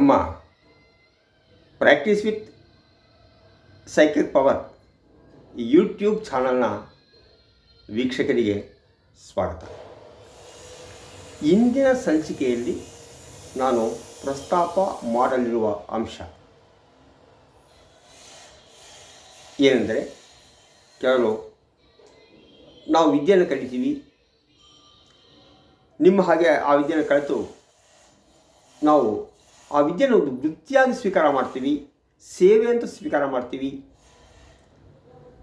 ನಮ್ಮ practice with psychic power YouTube ಚಾನಲ್ನ ವೀಕ್ಷಕರಿಗೆ ಸ್ವಾಗತ. ಇಂದಿನ ಸಂಚಿಕೆಯಲ್ಲಿ ನಾನು ಪ್ರಸ್ತಾಪ ಮಾಡಲಿರುವ ಅಂಶ ಏನೆಂದರೆ ಕೆಲವು ನಾವು ವಿದ್ಯೆಯನ್ನು ಕಲಿತೀವಿ. ನಿಮ್ಮ ಹಾಗೆ ಆ ವಿದ್ಯೆಯನ್ನು ಕಲಿತು ನಾವು ಆ ವಿದ್ಯೆಯನ್ನು ಒಂದು ವೃತ್ತಿಯಾಗಿ ಸ್ವೀಕಾರ ಮಾಡ್ತೀವಿ ಸೇವೆ ಅಂತ ಸ್ವೀಕಾರ ಮಾಡ್ತೀವಿ,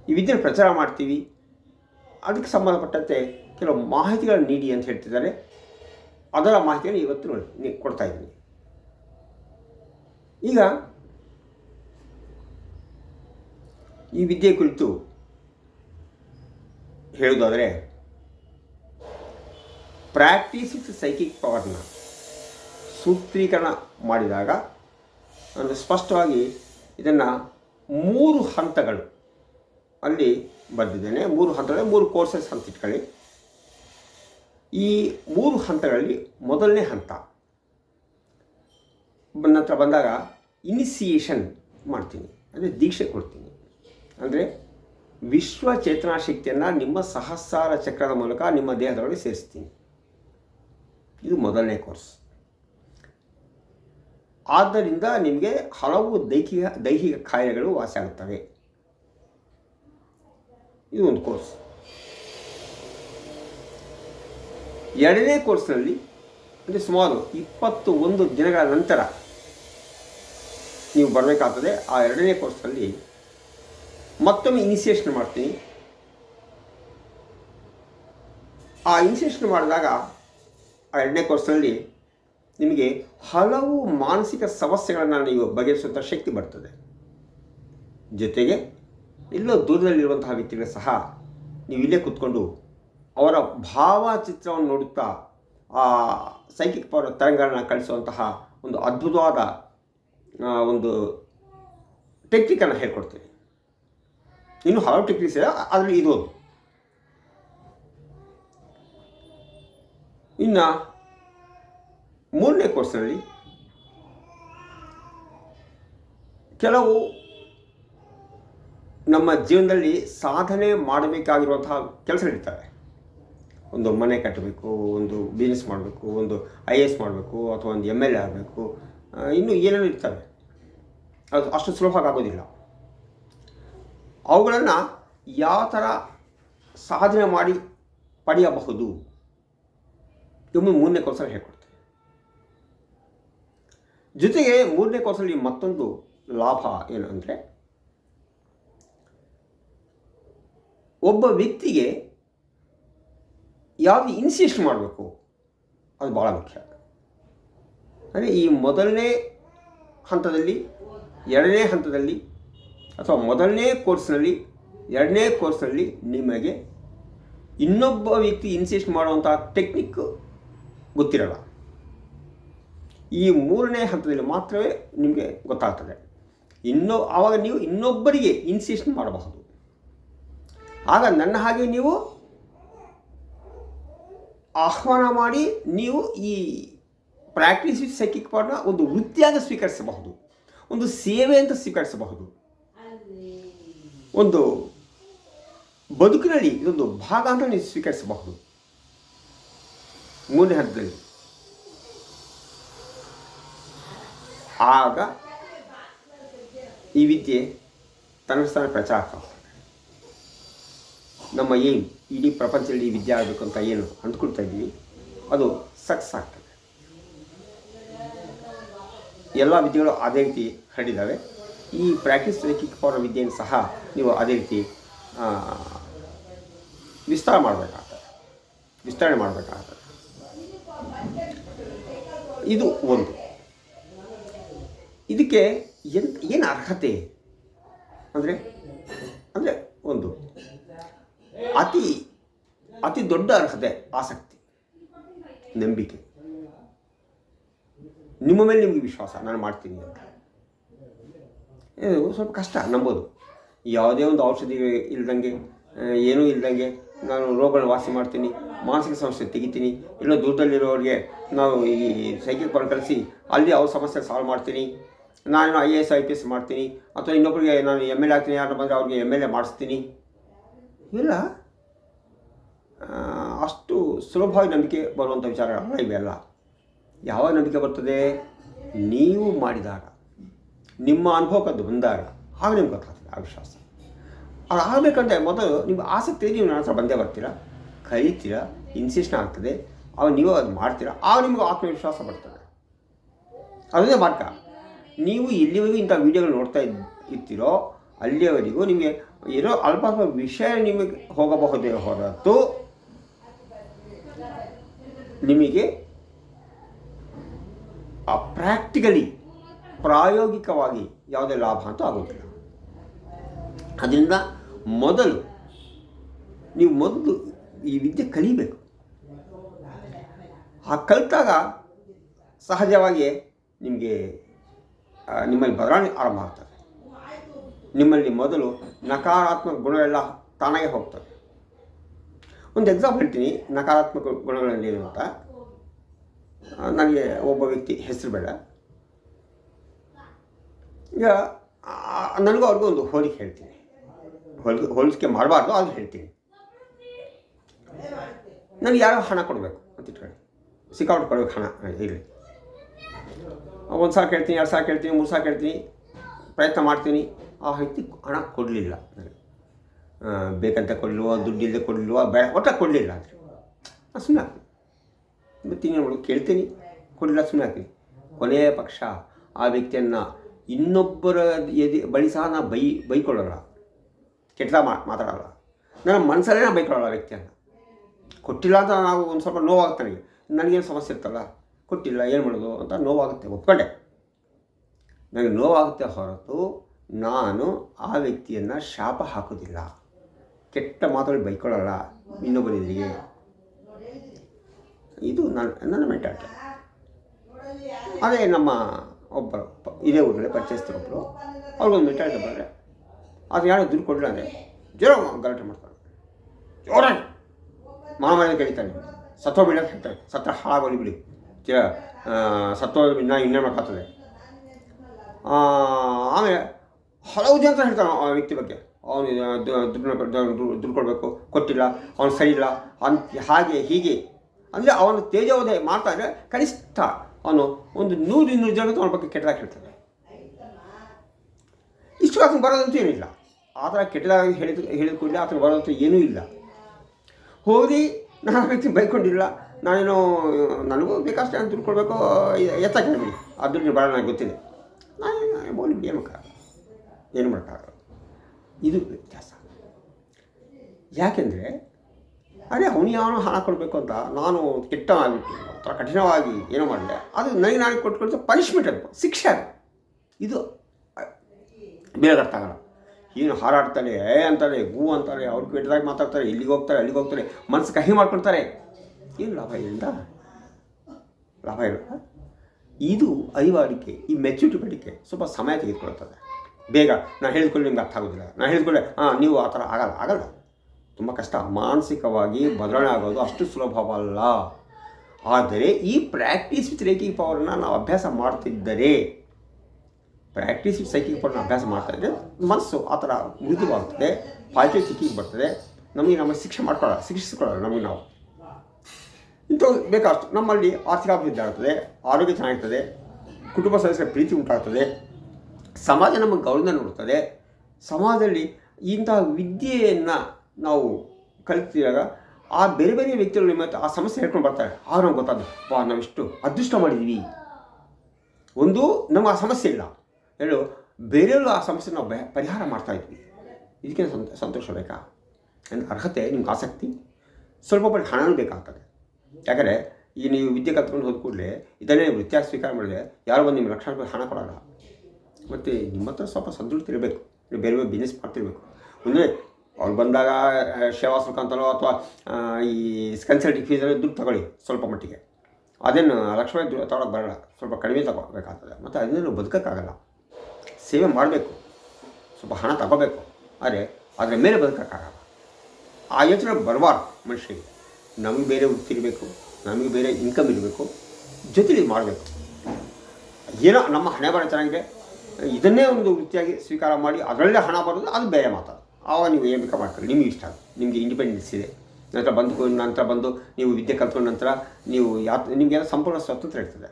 ಈ ವಿದ್ಯೆಯನ್ನು ಪ್ರಚಾರ ಮಾಡ್ತೀವಿ. ಅದಕ್ಕೆ ಸಂಬಂಧಪಟ್ಟಂತೆ ಕೆಲವು ಮಾಹಿತಿಗಳನ್ನು ನೀಡಿ ಅಂತ ಹೇಳ್ತಿದ್ದಾರೆ. ಅದರ ಮಾಹಿತಿಯನ್ನು ಇವತ್ತು ನೋಡಿ ಕೊಡ್ತಾ ಇದ್ದೀನಿ. ಈಗ ಈ ವಿದ್ಯೆ ಕುರಿತು ಹೇಳೋದಾದರೆ ಪ್ರಾಕ್ಟೀಸ್ ಸೈಕಿಕ್ ಪವರ್ನ ಸೂತ್ರೀಕರಣ ಮಾಡಿದಾಗ, ಅಂದರೆ ಸ್ಪಷ್ಟವಾಗಿ ಇದನ್ನು ಮೂರು ಹಂತಗಳು ಅಲ್ಲಿ ಬರೆದಿದ್ದೇನೆ ಮೂರು ಹಂತಗಳು, ಮೂರು ಕೋರ್ಸಸ್ ಅಂತ ಇಟ್ಕೊಳ್ಳಿ. ಈ ಮೂರು ಹಂತಗಳಲ್ಲಿ ಮೊದಲನೇ ಹಂತ ನಂತರ ಬಂದಾಗ ಇನಿಸಿಯೇಷನ್ ಮಾಡ್ತೀನಿ, ಅಂದರೆ ದೀಕ್ಷೆ ಕೊಡ್ತೀನಿ. ಅಂದರೆ ವಿಶ್ವ ಚೇತನಾ ಶಕ್ತಿಯನ್ನು ನಿಮ್ಮ ಸಹಸ್ರಾರ ಚಕ್ರದ ಮೂಲಕ ನಿಮ್ಮ ದೇಹದೊಳಗೆ ಸೇರಿಸ್ತೀನಿ. ಇದು ಮೊದಲನೇ ಕೋರ್ಸ್ ಆದ್ದರಿಂದ ನಿಮಗೆ ಹಲವು ದೈಹಿಕ ದೈಹಿಕ ಕಾಯಿಲೆಗಳು ವಾಸಿಯಾಗುತ್ತವೆ. ಇದು ಒಂದು ಕೋರ್ಸ್. ಎರಡನೇ ಕೋರ್ಸ್ನಲ್ಲಿ, ಅಂದರೆ ಸುಮಾರು ಇಪ್ಪತ್ತು ಒಂದು ದಿನಗಳ ನಂತರ ನೀವು ಬರಬೇಕಾಗ್ತದೆ. ಆ ಎರಡನೇ ಕೋರ್ಸ್ನಲ್ಲಿ ಮತ್ತೊಮ್ಮೆ ಇನಿಷಿಯೇಷನ್ ಮಾಡ್ತೀನಿ. ಆ ಇನಿಷಿಯೇಷನ್ ಮಾಡಿದಾಗ ಆ ಎರಡನೇ ಕೋರ್ಸ್ನಲ್ಲಿ ನಿಮಗೆ ಹಲವು ಮಾನಸಿಕ ಸಮಸ್ಯೆಗಳನ್ನು ನೀವು ಬಗೆಹರಿಸುವಂಥ ಶಕ್ತಿ ಬರ್ತದೆ. ಜೊತೆಗೆ ಎಲ್ಲೋ ದೂರದಲ್ಲಿರುವಂತಹ ವ್ಯಕ್ತಿಗಳು ಸಹ ನೀವು ಇಲ್ಲೇ ಕೂತ್ಕೊಂಡು ಅವರ ಭಾವಚಿತ್ರವನ್ನು ನೋಡುತ್ತಾ ಆ ಸೈಕಿಕ್ ಪವರ್ ತರಂಗಗಳನ್ನು ಕಳಿಸುವಂತಹ ಒಂದು ಅದ್ಭುತವಾದ ಒಂದು ಟೆಕ್ನಿಕನ್ನು ಹೇಳ್ಕೊಡ್ತೀನಿ. ಇನ್ನೂ ಹಲವು ಟೆಕ್ನಿಕ್ಸ್ ಇದೆ, ಅದರಲ್ಲಿ ಇದು. ಇನ್ನು ಮೂರನೇ ಕೋರ್ಸ್ನಲ್ಲಿ ಕೆಲವು ನಮ್ಮ ಜೀವನದಲ್ಲಿ ಸಾಧನೆ ಮಾಡಬೇಕಾಗಿರುವಂತಹ ಕೆಲಸಗಳಿರ್ತವೆ. ಒಂದು ಮನೆ ಕಟ್ಟಬೇಕು, ಒಂದು ಬಿಸ್ನೆಸ್ ಮಾಡಬೇಕು, ಒಂದು ಐ ಎ ಎಸ್ ಮಾಡಬೇಕು, ಅಥವಾ ಒಂದು ಎಂ ಎಲ್ ಎ ಆಗಬೇಕು ಇನ್ನೂ ಏನೇನು ಇರ್ತವೆ. ಅದು ಅಷ್ಟು ಸುಲಭವಾಗಿ ಆಗೋದಿಲ್ಲ ಅವುಗಳನ್ನು ಯಾವ ಥರ ಸಾಧನೆ ಮಾಡಿ ಪಡೆಯಬಹುದು ಇವು ಮೂರನೇ ಕೋರ್ಸಲ್ಲಿ ಹೇಳ್ಕೊಡ್ತೇವೆ ಜೊತೆಗೆ ಮೂರನೇ ಕೋರ್ಸಲ್ಲಿ ಮತ್ತೊಂದು ಲಾಭ ಏನು ಅಂದರೆ ಒಬ್ಬ ವ್ಯಕ್ತಿಗೆ ಯಾವುದು ಇನ್ಸಿಸ್ಟ್ ಮಾಡಬೇಕು, ಅದು ಭಾಳ ಮುಖ್ಯ. ಅಂದರೆ ಈ ಮೊದಲನೇ ಹಂತದಲ್ಲಿ, ಎರಡನೇ ಹಂತದಲ್ಲಿ ಅಥವಾ ಮೊದಲನೇ ಕೋರ್ಸ್ನಲ್ಲಿ ಎರಡನೇ ಕೋರ್ಸ್ನಲ್ಲಿ ನಿಮಗೆ ಇನ್ನೊಬ್ಬ ವ್ಯಕ್ತಿ ಇನ್ಸಿಸ್ಟ್ ಮಾಡುವಂಥ ಟೆಕ್ನಿಕ್ ಗೊತ್ತಿರಲ್ಲ. ಈ ಮೂರನೇ ಹಂತದಲ್ಲಿ ಮಾತ್ರವೇ ನಿಮಗೆ ಗೊತ್ತಾಗ್ತದೆ. ಇನ್ನೊ, ಆವಾಗ ನೀವು ಇನ್ನೊಬ್ಬರಿಗೆ ಇನ್ಸಿಸ್ಟ್ ಮಾಡಬಹುದು. ಆಗ ನನ್ನ ಹಾಗೆ ನೀವು ಆಹ್ವಾನ ಮಾಡಿ ನೀವು ಈ ಪ್ರಾಕ್ಟೀಸ್ ವಿತ್ ಸೈಕಿಕ್ ಪಾರ್ಟ್ನ ಒಂದು ವೃತ್ತಿಯಾಗಿ ಸ್ವೀಕರಿಸಬಹುದು. ಒಂದು ಸೇವೆ ಅಂತ ಸ್ವೀಕರಿಸಬಹುದು. ಒಂದು ಬದುಕಿನಲ್ಲಿ ಇದೊಂದು ಭಾಗ ಅಂತ ನೀವು ಸ್ವೀಕರಿಸಬಹುದು. ಮೂರನೇ ಹಂತದಲ್ಲಿ. ಆಗ ಈ ವಿದ್ಯೆ ತನ್ನ ಪ್ರಚಾರ ಆಗ್ತದೆ. ನಮ್ಮ ಏನು ಇಡೀ ಪ್ರಪಂಚದಲ್ಲಿ ಈ ವಿದ್ಯೆ ಆಗಬೇಕು ಅಂತ ಏನು ಅಂದ್ಕೊಳ್ತಾ ಇದ್ದೀವಿ, ಅದು ಸಕ್ಸಸ್ ಆಗ್ತದೆ. ಎಲ್ಲ ವಿದ್ಯೆಗಳು ಅದೇ ರೀತಿ ಹರಡಿದ್ದಾವೆ. ಈ ಪ್ರಾಕ್ಟೀಸ್ ಕಿಕ್ ಪವರ್ ವಿದ್ಯೆಯನ್ನು ಸಹ ನೀವು ಅದೇ ರೀತಿ ವಿಸ್ತಾರ ಮಾಡಬೇಕಾಗ್ತದೆ. ವಿಸ್ತರಣೆ ಮಾಡಬೇಕಾಗ್ತದೆ. ಇದು ಒಂದು. ಇದಕ್ಕೆ ಎಂತ, ಏನು ಅರ್ಹತೆ? ಅಂದರೆ ಅಂದರೆ ಒಂದು ಅತಿ ಅತಿ ದೊಡ್ಡ ಅರ್ಹತೆ ಆಸಕ್ತಿ, ನಂಬಿಕೆ. ನಿಮ್ಮ ಮೇಲೆ ನಿಮಗೆ ವಿಶ್ವಾಸ, ನಾನು ಮಾಡ್ತೀನಿ ಅಂತ. ಸ್ವಲ್ಪ ಕಷ್ಟ, ನಂಬೋದು. ಯಾವುದೇ ಒಂದು ಔಷಧಿ ಇಲ್ದಂಗೆ ಏನೂ ಇಲ್ದಂಗೆ ನಾನು ರೋಗಗಳನ್ನ ವಾಸಿ ಮಾಡ್ತೀನಿ, ಮಾನಸಿಕ ಸಮಸ್ಯೆ ತೆಗಿತೀನಿ ಎಲ್ಲೋ ದೂರದಲ್ಲಿರೋರಿಗೆ ನಾವು ಈ ಸೈಕಲ್ ಪರ ಕಳಿಸಿ, ಅಲ್ಲಿ ಅವ್ರ ಸಮಸ್ಯೆ ಸಾಲ್ವ್ ಮಾಡ್ತೀನಿ. ನಾನು I A S I P S ಮಾಡ್ತೀನಿ, ಅಥವಾ ಇನ್ನೊಬ್ಬರಿಗೆ ನಾನು ಎಂ ಎಲ್ ಎ ಆಗ್ತೀನಿ ಯಾರು ಬಂದರೆ ಅವ್ರಿಗೆ ಎಂ ಎಲ್ ಎ ಮಾಡಿಸ್ತೀನಿ. ಇಲ್ಲ. ಅಷ್ಟು ಸುಲಭವಾಗಿ ನಂಬಿಕೆ ಬರುವಂಥ ವಿಚಾರಗಳಲ್ಲ ಇವೆಲ್ಲ. ಯಾವಾಗ ನಂಬಿಕೆ ಬರ್ತದೆ? ನೀವು ಮಾಡಿದಾಗ. ನಿಮ್ಮ ಅನುಭವಕ್ಕದ್ದು ಬಂದಾಗ. ಆಗ ನಿಮ್ಗೆ ಗೊತ್ತಾಗ್ತದೆ ಆ ವಿಶ್ವಾಸ. ಅದು ಆಗಬೇಕಂದ್ರೆ ಮೊದಲು ನಿಮ್ಮ ಆಸಕ್ತಿ ನೀವು ನನ್ನ ಹತ್ರ ಬಂದೇ ಬರ್ತೀರಾ? ಕಲಿತೀರಾ ಇನ್ಸಿಸ್ಟ್ನ ಆಗ್ತದೆ. ಅವಾಗ ನೀವು ಅದು ಮಾಡ್ತೀರಾ? ಆಗ ನಿಮಗೂ ಆತ್ಮವಿಶ್ವಾಸ ಬರ್ತದೆ. ಅದೇ ಮಾರ್ಗ. ನೀವು ಇಲ್ಲಿವರೆಗೂ ಇಂಥ ವೀಡಿಯೋಗಳು ನೋಡ್ತಾ ಇರ್ತೀರೋ, ಅಲ್ಲಿಯವರೆಗೂ ನಿಮಗೆ ಇರೋ ಅಲ್ಪ ಅಲ್ಪ ವಿಷಯ ನಿಮಗೆ ಹೋಗಬಹುದೇ ಹೊರತು ನಿಮಗೆ ಆ ಪ್ರಾಕ್ಟಿಕಲಿ ಪ್ರಾಯೋಗಿಕವಾಗಿ ಯಾವುದೇ ಲಾಭ ಅಂತ ಆಗೋದಿಲ್ಲ. ಅದರಿಂದ ಮೊದಲು ನೀವು ಮೊದಲು ಈ ವಿದ್ಯೆ ಕಲಿಬೇಕು. ಆ ಕಲಿತಾಗ ಸಹಜವಾಗಿ ನಿಮಗೆ ನಿಮ್ಮಲ್ಲಿ ಬದಲಾವಣೆ ಆರಂಭ ಆಗ್ತದೆ. ನಿಮ್ಮಲ್ಲಿ ಮೊದಲು ನಕಾರಾತ್ಮಕ ಗುಣಗಳೆಲ್ಲ ತಾನಾಗೆ ಹೋಗ್ತದೆ ಒಂದು ಎಕ್ಸಾಂಪಲ್ ಹೇಳ್ತೀನಿ, ನಕಾರಾತ್ಮಕ ಗುಣಗಳಲ್ಲಿ ಏನು ಅಂತ ನನಗೆ ಒಬ್ಬ ವ್ಯಕ್ತಿ ಹೆಸರು ಬೇಡ. ಈಗ ನನಗೂ ಅವ್ರಿಗೂ ಒಂದು ಹೋಲಿಕೆ ಹೇಳ್ತೀನಿ. ಹೋಲಿಕೆ ಹೋಲಿಕೆ ಮಾಡಬಾರ್ದು ಅದು ಹೇಳ್ತೀನಿ. ನನಗೆ ಯಾರೋ ಹಣ ಕೊಡಬೇಕು ಅಂತ ಇಟ್ಕೊಳ್ಳಿ. ಸಿಕ್ಕಾಪಟ್ಟೆ ಕೊಡಬೇಕು ಹಣ, ಇರಲಿ. ಒಂದು ಸಾಕು ಕೇಳ್ತೀನಿ ಎರಡು ಸಾಕು ಕೇಳ್ತೀನಿ ಮೂರು ಸಾಕು ಕೇಳ್ತೀನಿ ಪ್ರಯತ್ನ ಮಾಡ್ತೀನಿ. ಆ ವ್ಯಕ್ತಿ ಹಣ ಕೊಡಲಿಲ್ಲ. ಬೇಕಂತ ಕೊಡಲಿಲ್ವ ದುಡ್ಡಿಲ್ಲದೆ ಕೊಡಲಿಲ್ವ, ಬೇಡ, ಒಟ್ಟ ಕೊಡಲಿಲ್ಲ ಅಂದರೆ ಸುಮ್ಮನೆ ಆಗ್ತೀನಿ ಮತ್ತು ಇನ್ನೇನು ಕೇಳ್ತೀನಿ. ಕೊಡಲಿಲ್ಲ ಸುಮ್ಮನೆ ಆಗ್ತೀನಿ ಕೊನೆಯ ಪಕ್ಷ ಆ ವ್ಯಕ್ತಿಯನ್ನು ಇನ್ನೊಬ್ಬರ ಎದಿ, ಬಳಿ ಸಹ ನಾನು ಬೈ, ಬೈಕೊಳ್ಳಲ್ಲ. ಕೆಟ್ಟದ ಮಾ, ಮಾತಾಡಲ್ಲ. ನನ್ನ ಮನಸ್ಸಲ್ಲೇ ನಾನು ಬೈಕೊಳ್ಳಲ್ಲ ವ್ಯಕ್ತಿಯನ್ನು. ಕೊಟ್ಟಿಲ್ಲ ಅಂತ ನಾವು ಒಂದು ಸ್ವಲ್ಪ ನೋವಾಗ್ತಾನೆ ನನಗೆ ನನಗೇನು ಸಮಸ್ಯೆ ಇರ್ತಲ್ಲ ಕೊಟ್ಟಿಲ್ಲ, ಏನು ಮಾಡೋದು ಅಂತ ನೋವಾಗುತ್ತೆ, ಒಪ್ಕೊಂಡೆ. ನನಗೆ ನೋವಾಗುತ್ತೆ ಹೊರತು ನಾನು ಆ ವ್ಯಕ್ತಿಯನ್ನು ಶಾಪ ಹಾಕೋದಿಲ್ಲ. ಕೆಟ್ಟ ಮಾತುಗಳು ಬೈಕೊಳ್ಳಲ್ಲ ಇನ್ನೊಬ್ಬರಿಗೆ ಇದು ನನ್ನ ನನ್ನ ಮೆಂಟಾಲಿಟಿ ಅದೇ ನಮ್ಮ ಒಬ್ಬರು, ಇದೇ ಊರಲ್ಲಿ ಪರಿಚಯಿಸ್ತಾರೊಬ್ಬರು ಅವ್ರಿಗೊಂದು ಮೆಂಟಾಲಿಟಿ ಬಂದರೆ, ಅದು ಯಾರು ದುಡ್ಡು ಕೊಡಲಿಲ್ಲ ಅಂದರೆ ಜೋರ ಗಲಾಟೆ ಮಾಡ್ತಾರೆ. ಜೋರಾಗಿ. ಮಾಮೂಲಿ ಕರೀತಾನೆ ಸತ್ತೋ ಬಿಡಕ್ಕೆ ಹೇಳ್ತಾರೆ. ಸತ್ತ ಹಾಳಾಗೋಲಿ ಬಿಡಿ. ಸತ್ತೋ ಇನ್ನ ಇನ್ನೇ ಮಾಡೋಕ್ಕಾಗ್ತದೆ ಆಮೇಲೆ ಹಲವು ಜನ ಹೇಳ್ತಾನೆ ಆ ವ್ಯಕ್ತಿ ಬಗ್ಗೆ. ಅವನು ದುಡ್ಡು ಕೊಡಬೇಕು, ಕೊಟ್ಟಿಲ್ಲ, ಅವನು ಸರಿ ಇಲ್ಲ ಅಂತ ಹಾಗೆ, ಹೀಗೆ. ಅಂದರೆ ಅವನು ತೇಜೋದಯ ಮಾಡ್ತಾ ಇದ್ರೆ ಕನಿಷ್ಠ ಅವನು ಒಂದು ನೂರು ಇನ್ನೂರು ಜನ ಅವನ ಬಗ್ಗೆ ಕೆಟ್ಟದಾಗಿ ಹೇಳ್ತಾನೆ ಇಷ್ಟು ಆತನ ಬರೋದಂತೂ ಏನಿಲ್ಲ ಆ ಥರ ಕೆಟ್ಟದಾಗಿ ಹೇಳಿದ ಹೇಳಿದ ಕೂಡಲೇ ಆತನ ಬರೋದಂತೂ ಏನೂ ಇಲ್ಲ. ಹೋಗಿ ನಾನು ವ್ಯಕ್ತಿ ಬೈಕೊಂಡಿಲ್ಲ. ನಾನೇನು, ನನಗೂ ಬೇಕಷ್ಟೇ ಅಂತ ದುಡ್ಡು ಕೊಡಬೇಕು ಎತ್ತ ಕೇಳಿ ಆ ದುಡ್ಡು ಭಾಳ ನನಗೆ ಗೊತ್ತಿದೆ. ನಾನು ಬೋಲಿ ಏನು ಮಾಡೋಕ್ಕಾಗಲ್ಲ ಏನು ಮಾಡೋಕ್ಕಾಗಲ್ಲ ಇದು ವ್ಯತ್ಯಾಸ. ಯಾಕೆಂದರೆ ಅದೇ ಅವನು ಯಾವನೋ ಹಣ ಕೊಡಬೇಕು ಅಂತ ನಾನು ಕೆಟ್ಟ ಒಂಥರ ಕಠಿಣವಾಗಿ ಏನೋ ಮಾಡಿದೆ. ಅದು ನನಗೆ ನಾನು ಕೊಟ್ಕೊಳ್ತಾ ಪನಿಷ್ಮೆಂಟ್ ಅದು, ಶಿಕ್ಷೆ ಅದು. ಇದು ಬೇರೆ ಅರ್ಥ ಆಗಲ್ಲ ಏನು ಹಾರಾಡ್ತಾರೆ, ಏ ಅಂತಾರೆ ಗೂ ಅಂತಾರೆ, ಅವ್ರು ಕೆಟ್ಟದಾಗಿ ಮಾತಾಡ್ತಾರೆ, ಇಲ್ಲಿಗೆ ಹೋಗ್ತಾರೆ, ಅಲ್ಲಿಗೆ ಹೋಗ್ತಾರೆ ಮನಸ್ಸು ಕಹಿ ಮಾಡ್ಕೊಳ್ತಾರೆ. ಏನು ಲಾಭ ಇಲ್ಲ ಲಾಭ ಇಲ್ಲ ಇದು ಅರಿವಾಡಿಕೆ, ಈ ಮೆಚ್ಯೂರಿಟಿ ಬೇಡಿಕೆ ಸ್ವಲ್ಪ ಸಮಯ ತೆಗೆದುಕೊಳ್ತದೆ ಬೇಗ, ನಾನು ಹೇಳಿದ್ಕೊಳ್ಳಿ ನಿಮ್ಗೆ ಅರ್ಥ ಆಗೋದಿಲ್ಲ. ನಾನು ಹೇಳಿಕೊಳ್ಳೆ ಹಾಂ, ನೀವು ಆ ಥರ ಆಗಲ್ಲ ಆಗಲ್ಲ. ತುಂಬ ಕಷ್ಟ. ಮಾನಸಿಕವಾಗಿ ಬದಲಾವಣೆ ಆಗೋದು ಅಷ್ಟು ಸುಲಭವಲ್ಲ ಆದರೆ ಈ ಪ್ರಾಕ್ಟೀಸ್ ವಿತ್ ರೇಕಿಂಗ್ ಪವರ್ನ ನಾವು ಅಭ್ಯಾಸ ಮಾಡ್ತಿದ್ದರೆ ಪ್ರಾಕ್ಟೀಸ್ ವಿತ್ ಸೈಕಿಂಗ್ ಪವರ್ನ ಅಭ್ಯಾಸ ಮಾಡ್ತಾ ಇದ್ದರೆ ಮನಸ್ಸು ಆ ಥರ ಮೃದುವಾಗ್ತದೆ ಪಾಸಿಟಿವ್ ಥಿಂಕಿಂಗ್ ಬರ್ತದೆ. ನಮಗೆ ನಮ್ಮ ಶಿಕ್ಷೆ ಮಾಡ್ಕೊಳ್ಳೋಲ್ಲ ಶಿಕ್ಷಿಸ್ಕೊಳ್ಳೋಲ್ಲ ನಮಗೆ ನಾವು. ಇಂಥವು ಬೇಕಾಷ್ಟು ನಮ್ಮಲ್ಲಿ ಆರ್ಥಿಕಾಭಿವೃದ್ಧಿ ಆಗ್ತದೆ, ಆರೋಗ್ಯ ಚೆನ್ನಾಗಿರ್ತದೆ, ಕುಟುಂಬ ಸದಸ್ಯರ ಪ್ರೀತಿ ಉಂಟಾಗ್ತದೆ, ಸಮಾಜ ನಮ್ಮ ಗೌರವ ನೋಡುತ್ತದೆ ಸಮಾಜದಲ್ಲಿ ಇಂತಹ ವಿದ್ಯೆಯನ್ನು ನಾವು ಕಲಿತಿದಾಗ ಆ ಬೇರೆ ಬೇರೆ ವ್ಯಕ್ತಿಗಳು ಹತ್ರ ಆ ಸಮಸ್ಯೆ ಹೇಳ್ಕೊಂಡು ಬರ್ತಾರೆ. ಆಗ ನಮ್ಗೆ ಗೊತ್ತಾದ ಬಾ ನಾವಿಷ್ಟು ಅದೃಷ್ಟ ಮಾಡಿದ್ದೀವಿ ಒಂದು ನಮ್ಮ ಆ ಸಮಸ್ಯೆ ಇಲ್ಲ. ಹೇಳು ಬೇರೆಯವರು ಆ ಸಮಸ್ಯೆ ನಾವು ಪರಿಹಾರ ಮಾಡ್ತಾ ಇದ್ವಿ. ಇದಕ್ಕೆ ಸಂತ ಸಂತೋಷ ಬೇಕಾ? ನನ್ನ ಅರ್ಹತೆ, ನಿಮ್ಗೆ ಆಸಕ್ತಿ? ಸ್ವಲ್ಪ ಬಟ್ ಹಣನೂ ಬೇಕಾಗ್ತದೆ. ಯಾಕಂದರೆ ಈಗ ನೀವು ವಿದ್ಯೆ ಕಲ್ತ್ಕೊಂಡು ಹೋದ ಕೂಡಲೇ ಇದನ್ನೇ ವೃತ್ತಿಯಾಗಿ ಸ್ವೀಕಾರ ಮಾಡಿದ್ರೆ ಯಾರು ಬಂದು ನಿಮ್ಮ ಲಕ್ಷ ರೂಪಾಯಿ ಹಣ ಕೊಡೋಲ್ಲ. ಮತ್ತು ನಿಮ್ಮ ಹತ್ರ ಸ್ವಲ್ಪ ಸದೃಢತೆ ಇರಬೇಕು. ನೀವು ಬೇರೆ ಬೇರೆ ಬಿಸ್ನೆಸ್ ಮಾಡ್ತಿರ್ಬೇಕು. ಅಂದರೆ ಅವ್ರು ಬಂದಾಗ ಶೇವಾ ಅಂತಲೋ ಅಥವಾ ಈ ಕನ್ಸಲ್ಟಿಂಗ್ ಫೀಸಲ್ಲಿ ದುಡ್ಡು ತಗೊಳ್ಳಿ ಸ್ವಲ್ಪ ಮಟ್ಟಿಗೆ. ಅದೇನು ಲಕ್ಷ ರೂಪಾಯಿ ದುಡ್ಡು ತಗೊಳಕ್ಕೆ ಬರೋಲ್ಲ. ಸ್ವಲ್ಪ ಕಡಿಮೆ ತಗೋಬೇಕಾಗ್ತದೆ. ಮತ್ತು ಅದನ್ನು ಬದುಕೋಕ್ಕಾಗಲ್ಲ. ಸೇವೆ ಮಾಡಬೇಕು. ಸ್ವಲ್ಪ ಹಣ ತಗೋಬೇಕು. ಆದರೆ, ಅದರ ಮೇಲೆ ಬದುಕೋಕ್ಕಾಗಲ್ಲ. ಆ ಯೋಚನೆ ಬರಬಾರ್ದು ಮನುಷ್ಯನಿಗೆ ನಮಗೆ ಬೇರೆ ಇರಬೇಕು, ನಮಗೆ ಬೇರೆ ಇನ್ಕಮ್ ಇರಬೇಕು, ಜೊತೆಲಿ ಮಾಡಬೇಕು. ಏನೋ ನಮ್ಮ ಹಣೆ ಬರ ಚೆನ್ನಾಗಿದೆ, ಇದನ್ನೇ ಒಂದು ವೃತ್ತಿಯಾಗಿ ಸ್ವೀಕಾರ ಮಾಡಿ ಅದರಲ್ಲೇ ಹಣ ಬರೋದು, ಅದು ಬೇರೆ ಮಾತು ಆವಾಗ ನೀವು ಏನು ಬೇಕಾ ಮಾಡ್ಕೊಳ್ಳಿ, ನಿಮಗೆ ಇಷ್ಟ ಆಗುತ್ತೆ, ನಿಮಗೆ ಇಂಡಿಪೆಂಡೆನ್ಸ್ ಇದೆ. ನಂತರ ಬಂದು ನಂತರ ಬಂದು ನೀವು ವಿದ್ಯೆ ಕಲ್ತ್ಕೊಂಡ ನಂತರ ನೀವು ಯಾ ನಿಮಗೆಲ್ಲ ಸಂಪೂರ್ಣ ಸ್ವತಂತ್ರ ಇರ್ತದೆ.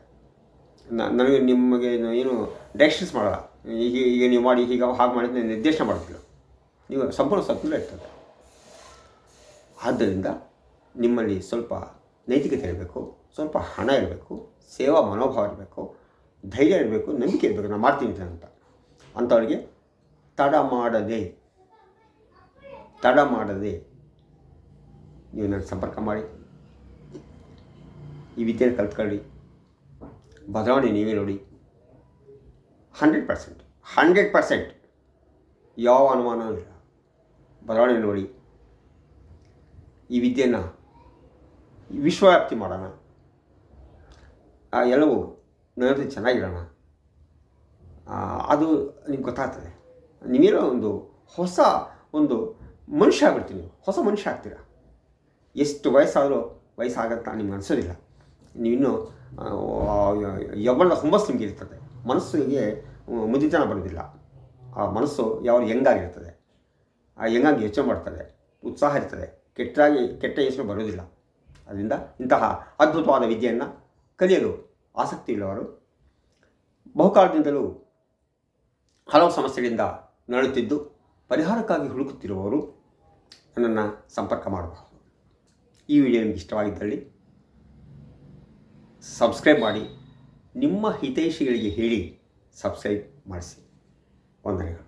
ನನಗೆ ನಿಮಗೆ ಏನು ಡೈರೆಕ್ಷನ್ಸ್ ಮಾಡಲ್ಲ. ಈಗ ಈಗ ನೀವು ಮಾಡಿ, ಹೀಗೆ ಹಾಗೆ ಮಾಡಿ ನಿರ್ದೇಶನ ಮಾಡ್ತಿಲ್ಲ ನೀವು ಸಂಪೂರ್ಣ ಸ್ವತಂತ್ರ ಇರ್ತದೆ. ಆದ್ದರಿಂದ ನಿಮ್ಮಲ್ಲಿ ಸ್ವಲ್ಪ ನೈತಿಕತೆ ಇರಬೇಕು, ಸ್ವಲ್ಪ ಹಣ ಇರಬೇಕು, ಸೇವಾ ಮನೋಭಾವ ಇರಬೇಕು, ಧೈರ್ಯ ಇರಬೇಕು, ನಂಬಿಕೆ ಇರಬೇಕು, ನಾನು ಮಾಡ್ತೀನಿ ಅಂತ ಅಂಥವ್ರಿಗೆ ತಡ ಮಾಡದೆ ತಡ ಮಾಡದೆ ನೀವು ನನ್ನ ಸಂಪರ್ಕ ಮಾಡಿ. ಈ ವಿದ್ಯೆನ ಕಲ್ತ್ಕೊಳ್ಳಿ. ಬದಲಾವಣೆ ನೀವೇ ನೋಡಿ. ಹಂಡ್ರೆಡ್ ಪರ್ಸೆಂಟ್ ಹಂಡ್ರೆಡ್ ಪರ್ಸೆಂಟ್ ಯಾವ ಅನುಮಾನವೂ ಇಲ್ಲ. ಬದಲಾವಣೆ ನೋಡಿ. ಈ ವಿದ್ಯೆಯನ್ನು ವಿಶ್ವವ್ಯಾಪ್ತಿ ಮಾಡೋಣ. ಆ ಎಲ್ಲವೂ ನನ್ನದು ಚೆನ್ನಾಗಿರೋಣ. ಅದು ನಿಮ್ಗೆ ಗೊತ್ತಾಗ್ತದೆ. ನೀವೇನೋ ಒಂದು ಹೊಸ ಒಂದು ಮನುಷ್ಯ ಆಗ್ಬಿಡ್ತೀವಿ ನೀವು. ಹೊಸ ಮನುಷ್ಯ ಆಗ್ತೀರ? ಎಷ್ಟು ವಯಸ್ಸಾದರೂ ವಯಸ್ಸಾಗತ್ತ ನಿಮ್ಗೆ ಅನಿಸೋದಿಲ್ಲ. ನೀವಿನ್ನೂ ಯಾವಲ್ಲ ಹುಮ್ಮಸ್ಸು ನಿಮಗೆ ಇರ್ತದೆ. ಮನಸ್ಸಿಗೆ ಮುದಿತನ ಬರೋದಿಲ್ಲ ಆ ಮನಸ್ಸು ಯಾವ ಹೆಂಗಾಗಿರ್ತದೆ ಆ ಹೆಂಗಾಗಿ ಯೋಚನೆ ಮಾಡ್ತದೆ. ಉತ್ಸಾಹ ಇರ್ತದೆ. ಕೆಟ್ಟಾಗಿ ಕೆಟ್ಟ ಯೋಚನೆ ಬರೋದಿಲ್ಲ ಅದರಿಂದ ಇಂತಹ ಅದ್ಭುತವಾದ ವಿದ್ಯೆಯನ್ನು ಕಲಿಯಲು ಆಸಕ್ತಿ ಇಲ್ಲವರು ಬಹುಕಾಲದಿಂದಲೂ ಹಲವು ಸಮಸ್ಯೆಗಳಿಂದ ನರಳುತ್ತಿದ್ದು ಪರಿಹಾರಕ್ಕಾಗಿ ಹುಡುಕುತ್ತಿರುವವರು ನನ್ನನ್ನು ಸಂಪರ್ಕ ಮಾಡಬಹುದು. ಈ ವಿಡಿಯೋ ನಿಮಗೆ ಇಷ್ಟವಾಗಿದ್ದಲ್ಲಿ ಸಬ್ಸ್ಕ್ರೈಬ್ ಮಾಡಿ, ನಿಮ್ಮ ಹಿತೈಷಿಗಳಿಗೆ ಹೇಳಿ ಸಬ್ಸ್ಕ್ರೈಬ್ ಮಾಡಿಸಿ. ವಂದನೆಗಳು.